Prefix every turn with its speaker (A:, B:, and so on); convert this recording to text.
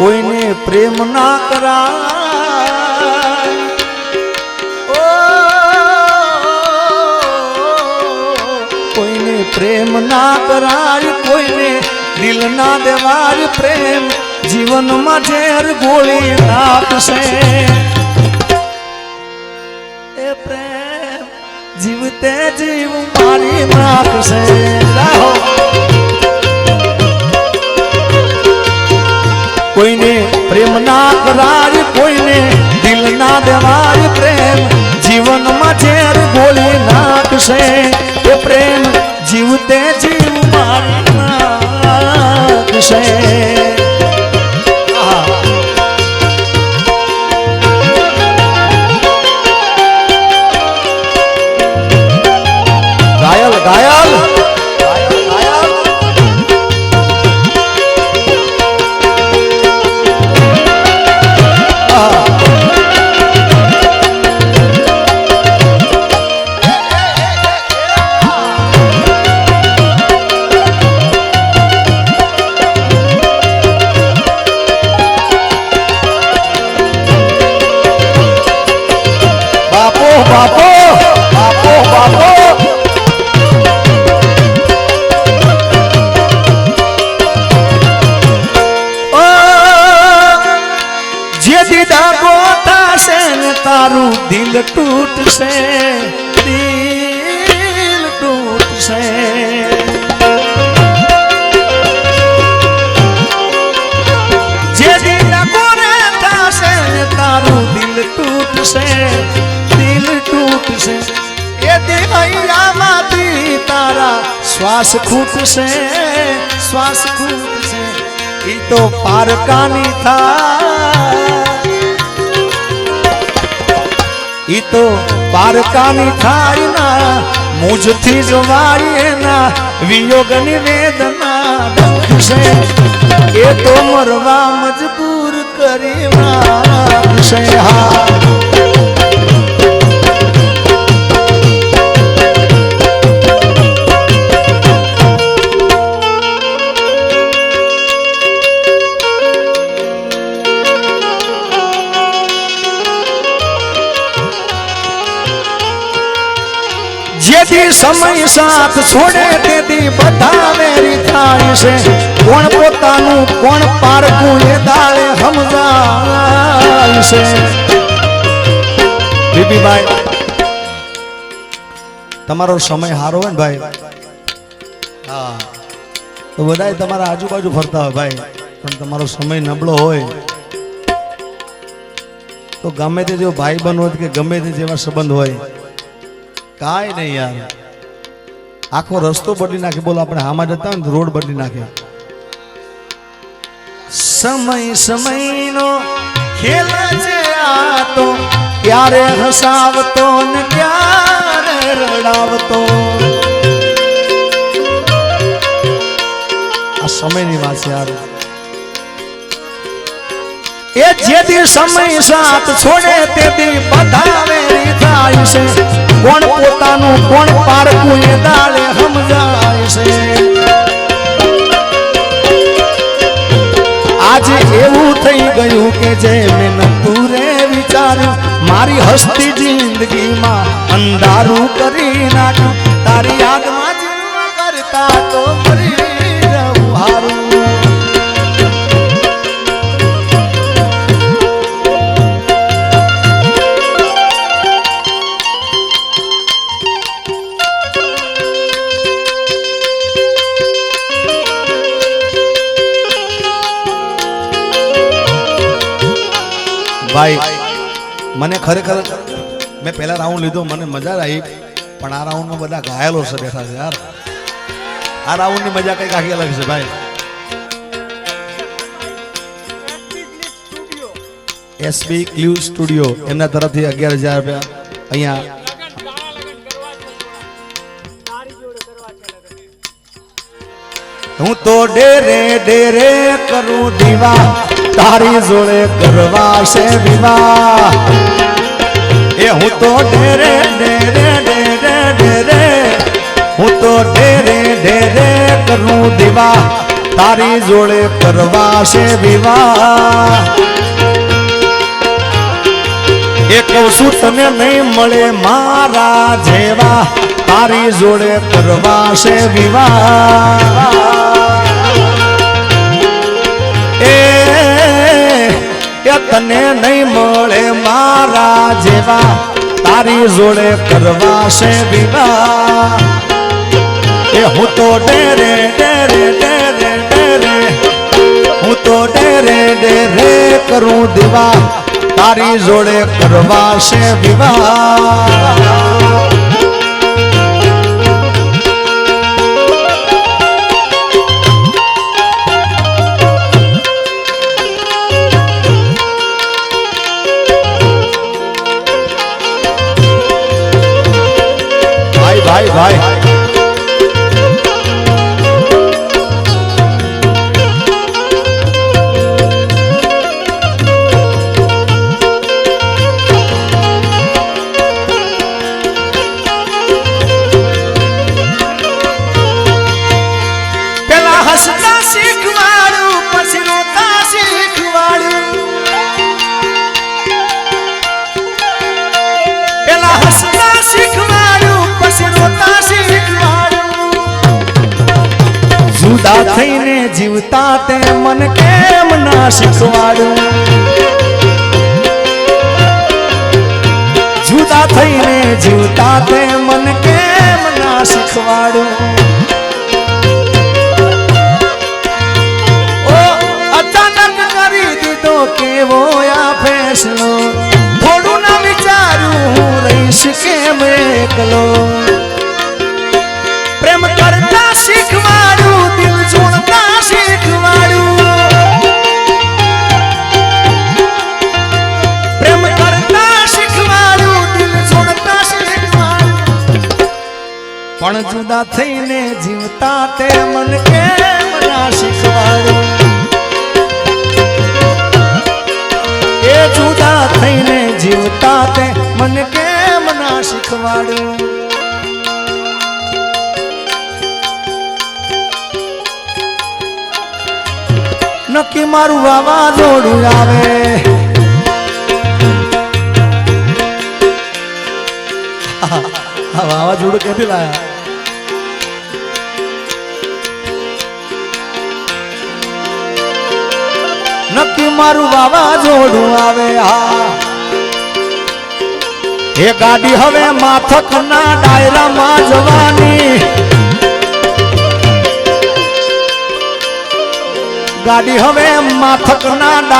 A: કોઈને પ્રેમ ના કરાય. કોઈને પ્રેમ ના કરાય, કોઈને દિલ ના દેવાય પ્રેમ. જીવનમાં ઝેર ગોળી નાખશે. એ પ્રેમ જીવતે જીવ મારી નાખશે. રાહો કોઈને પ્રેમ ના કરાર, કોઈને દિલ ના દેવાર પ્રેમ જીવનમાં ઝેર બોલી નાખશે. એ પ્રેમ જીવતે જીવ મારી નાખશે. બાપો બાપો બાપો. જે દીદા ગોતાશે ને તારું દિલ તૂટશે. શ્વાસ ખૂટશે શ્વાસ ખૂટશે, ઈ તો પારકાની થાય. ઈ તો પારકાની થાય ના, મુજથી જ વાળીએ ના, વિયોગની વેદના ડંખશે એ તો મરવા મજબૂર કરી નાખશે. જેથી સમય સાથ છોડે તેથી બધા વેરી થાય છે. કોણ પોતાનું, કોણ પારકું એ દાળે સમજાય છે. બીબીભાઈ, તમારો સમય સારો હોય ને ભાઈ? હા. તો બધાય તમારા આજુબાજુ ફરતા હોય ભાઈ. પણ તમારો સમય નબળો હોય. તો ગમે તે જો ભાઈ બન હોય કે ગમે તે જેવા સંબંધ હોય કાંઈ નહીં યાર. આખો રસ્તો બદલી નાખે. બોલો આપણે હામાં જતા હોય રોડ બદલી નાખે. સમય સમયનો ખેલ છે આ તો. ક્યારે હસાવતો ને ક્યારે રડાવતો. આ સમયની વાત છે યાર. એ જેથી સમય સાથ છોડે તેથી બધા બધાવે થાય છે. કોણ પોતાનું, કોણ પારકું એ દાળે સમજાય છે. આજે એવું થઈ ગયું કે જે મેં નતું રે વિચાર્યું, મારી હસ્તી જિંદગીમાં અંધારું કરી નાખ્યું. તારી યાદમાં ભાઈ, મને ખરેખર મેં પહેલા રાઉન્ડ લીધો, મને મજા આવી, પણ આ રાઉન્ડમાં બધા ઘાયલો છે બેઠા છે યાર. આ રાઉન્ડની મજા કંઈક આખી અલગ છે ભાઈ. એસબી ક્લ્યુ સ્ટુડિયો એમના તરફથી અગિયાર હજાર રૂપિયા. અહીંયા હું તો ડેરે ડેરે કરું દીવા. તારી જોડે કરવા છે વિવાહ. એ હું તો ડેરે ડેરે ડેરે ડેરે. હું તો ડેરે ડેરે કરું દીવા. તારી જોડે કરવા છે વિવાહ. એ કહું છું, તને નહીં મળે મારા જેવા. તારી જોડે કરવા છે વિવાહ. એ તને નહીં મળે મારા જેવા, તારી જોડે કરવા છે વિવાહ. એ હું તો ડેરે ડેરે ડેરે ડેરે, હું તો ડેરે ડેરે કરું દીવા, તારી જોડે કરવા છે વિવાહ. ભાઈ જુદા થઈને જીવતા તે મન કેમ ના શીખવાડું? જુદા થઈને જીવતા તે મન કેમ ના શીખવાડું? ઓ, અચાનક કરી દીધો કેવો આ ફેસલો? થોડું ના વિચારું હું રહીશ કેમ એકલો? પણ જુદા થઈને જીવતા તે મન કેમ ના શીખવાડું? એ જુદા થઈને જીવતા તે મન કેમ ના શીખવાડું? નક્કી મારું વાવાઝોડું આવે. વાવાઝોડું ક્યાંથી લાયા? નક્કી મારું વાવાઝોડું આવે હા. એ ગાડી હવે માથકના ડાયરામાં જવાની. ગાડી હવે માથકના